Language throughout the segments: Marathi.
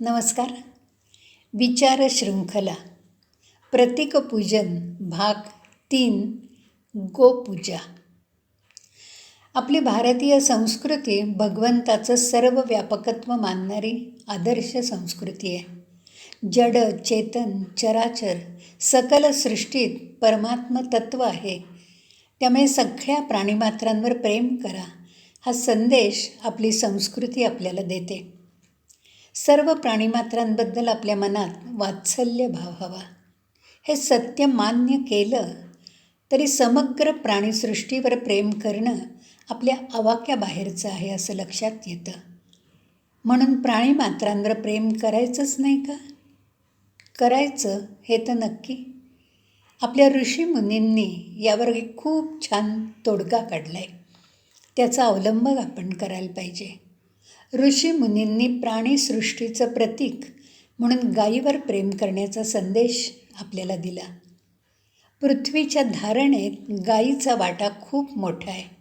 नमस्कार. विचार शृंखला प्रतीकपूजन भाग तीन गोपूजा. आपली भारतीय संस्कृती भगवंताचं सर्व व्यापकत्व मानणारी आदर्श संस्कृती आहे. जड चेतन चराचर सकल सृष्टीत परमात्म तत्व आहे. त्यामुळे सगळ्या प्राणीमात्रांवर प्रेम करा. हा संदेश आपली संस्कृती आपल्याला देते. सर्व प्राणीमात्रांबद्दल आपल्या मनात वात्सल्य भाव हवा. हे सत्य मान्य केलं तरी समग्र प्राणीसृष्टीवर प्रेम करणं आपल्या आवाक्याबाहेरचं आहे असं लक्षात येतं. म्हणून प्राणीमात्रांवर प्रेम करायचंच नाही का? करायचं हे तर नक्की. आपल्या ऋषीमुनींनी यावर खूप छान तोडगा काढला आहे त्याचा अवलंब आपण करायला पाहिजे. ऋषीमुनींनी प्राणीसृष्टीचं प्रतीक म्हणून गायीवर प्रेम करण्याचा संदेश आपल्याला दिला. पृथ्वीच्या धारणेत गायीचा वाटा खूप मोठा आहे.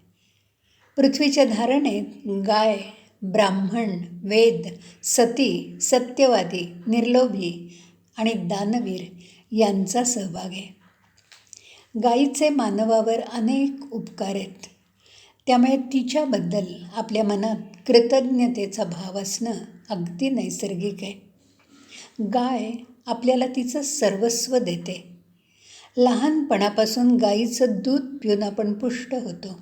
पृथ्वीच्या धारणेत गाय ब्राह्मण वेद सती सत्यवादी निर्लोभी आणि दानवीर यांचा सहभाग आहे. गायीचे मानवावर अनेक उपकार आहेत. त्यामुळे तिच्याबद्दल आपल्या मनात कृतज्ञतेचा भाव असणं अगदी नैसर्गिक आहे. गाय आपल्याला तिचं सर्वस्व देते. लहानपणापासून गाईचं दूध पिऊन आपण पुष्ट होतो.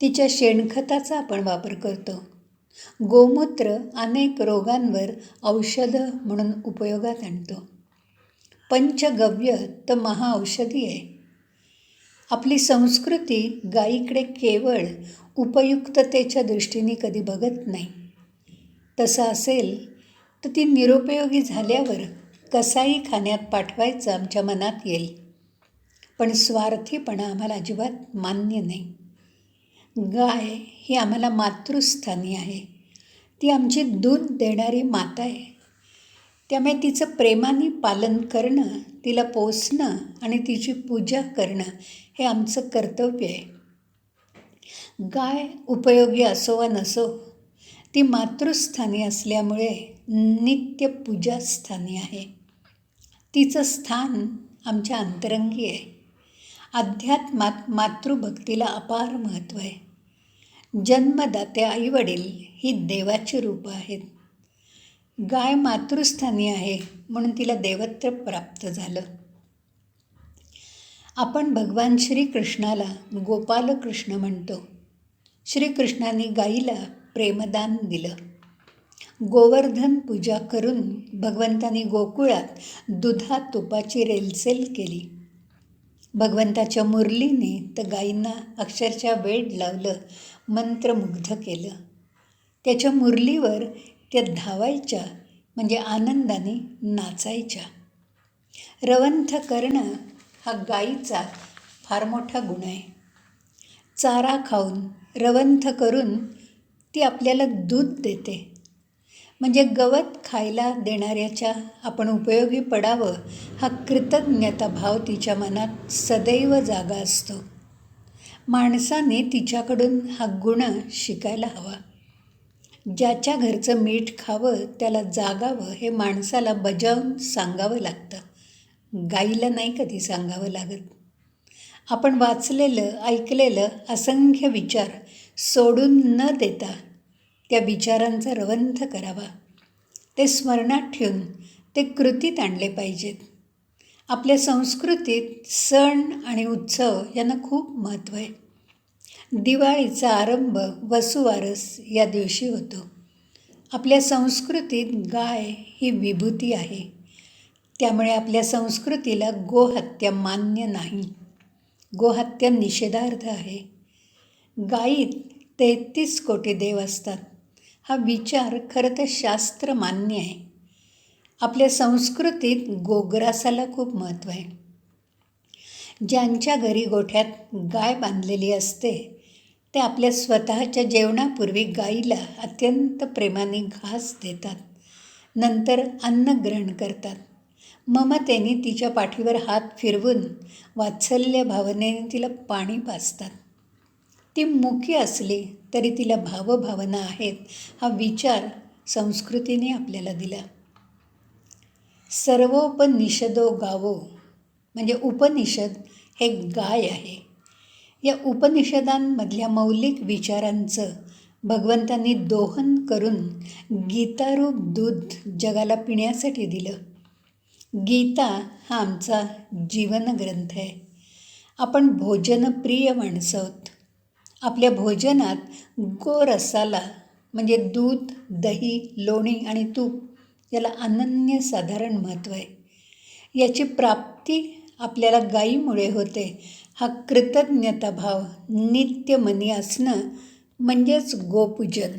तिच्या शेणखताचा आपण वापर करतो. गोमूत्र अनेक रोगांवर औषधं म्हणून उपयोगात आणतो. पंचगव्य तर महाऔषधी आहे. आपली संस्कृती गायीकडे केवळ उपयुक्ततेच्या दृष्टीने कधी बघत नाही. तसं असेल तर ती निरुपयोगी झाल्यावर कसाही खाण्यात पाठवायचं आमच्या मनात येईल. पण स्वार्थीपणा आम्हाला अजिबात मान्य नाही. गाय ही आम्हाला मातृस्थानी आहे. ती आमची दूध देणारी माता आहे. त्यामुळे तिचं प्रेमाने पालन करणं तिला पोसणं आणि तिची पूजा करणं हे आमचं कर्तव्य आहे. गाय उपयोगी असो वा नसो ती मातृस्थानी असल्यामुळे नित्य पूजास्थानी आहे. तिचं स्थान आमच्या अंतरंगी आहे. अध्यात्मात मातृभक्तीला अपार महत्त्व आहे. जन्मदाते आईवडील ही देवाची रूपं आहेत. गाय मातृस्थानी आहे म्हणून तिला देवत्र प्राप्त झालं. आपण भगवान श्रीकृष्णाला गोपालकृष्ण म्हणतो. श्रीकृष्णाने गाईला प्रेमदान दिलं. गोवर्धन पूजा करून भगवंतानी गोकुळात दुधा तुपाची रेलसेल केली. भगवंताच्या मुरलीने तर गायींना अक्षरशः वेड लावलं मंत्रमुग्ध केलं. त्याच्या मुरलीवर त्या धावायच्या म्हणजे आनंदाने नाचायच्या. रवंथ करणं हा गाईचा फार मोठा गुण आहे. चारा खाऊन रवंथ करून ती आपल्याला दूध देते. म्हणजे गवत खायला देणाऱ्याच्या आपण उपयोगी पडावं हा कृतज्ञता भाव तिच्या मनात सदैव जागा असतो. माणसाने तिच्याकडून हा गुण शिकायला हवा. ज्याच्या घरचं मीठ खावं त्याला जागावं हे माणसाला बजावून सांगावं लागतं. गाईला नाही कधी सांगावं लागत. आपण वाचलेलं ऐकलेलं असंख्य विचार सोडून न देता त्या विचारांचा रवंथ करावा. ते स्मरणात ठेवून ते कृतीत आणले पाहिजेत. आपल्या संस्कृतीत सण आणि उत्सव यांना खूप महत्त्व आहे. दिवाळीचा आरंभ वसुवारस या दिवशी होतो. आपल्या संस्कृतीत गाय ही विभूती आहे. त्यामुळे आपल्या संस्कृतीला गोहत्या मान्य नाही. गोहत्या निषेधार्थ आहे. गायीत तेहतीस कोटी देव असतात. हा विचार खरं तर शास्त्र मान्य आहे. आपल्या संस्कृतीत गोग्रासाला खूप महत्त्व आहे. ज्यांच्या घरी गोठ्यात गाय बांधलेली असते ते आपल्या स्वतःच्या जेवणापूर्वी गाईला अत्यंत प्रेमाने घास देतात. नंतर अन्न ग्रहण करतात. ममतेने तिच्या पाठीवर हात फिरवून वात्सल्य भावनेने तिला पाणी पाजतात. ती मुकी असली तरी तिला भावभावना आहेत हा विचार संस्कृतीने आपल्याला दिला. सर्वोपनिषदो गावो म्हणजे उपनिषद हे गाय आहे. या उपनिषदांमधल्या मौलिक विचारांचं भगवंतांनी दोहन करून गीतारूप दूध जगाला पिण्यासाठी दिलं. गीता हा आमचा जीवनग्रंथ आहे. आपण भोजनप्रिय माणसं आहोत. आपल्या भोजनात गोरसाला म्हणजे दूध दही लोणी आणि तूप याला अनन्यसाधारण महत्त्व आहे. याची प्राप्ती आपल्याला गायीमुळे होते. हा कृतज्ञताभाव नित्य मनी असणं म्हणजेच गोपूजन.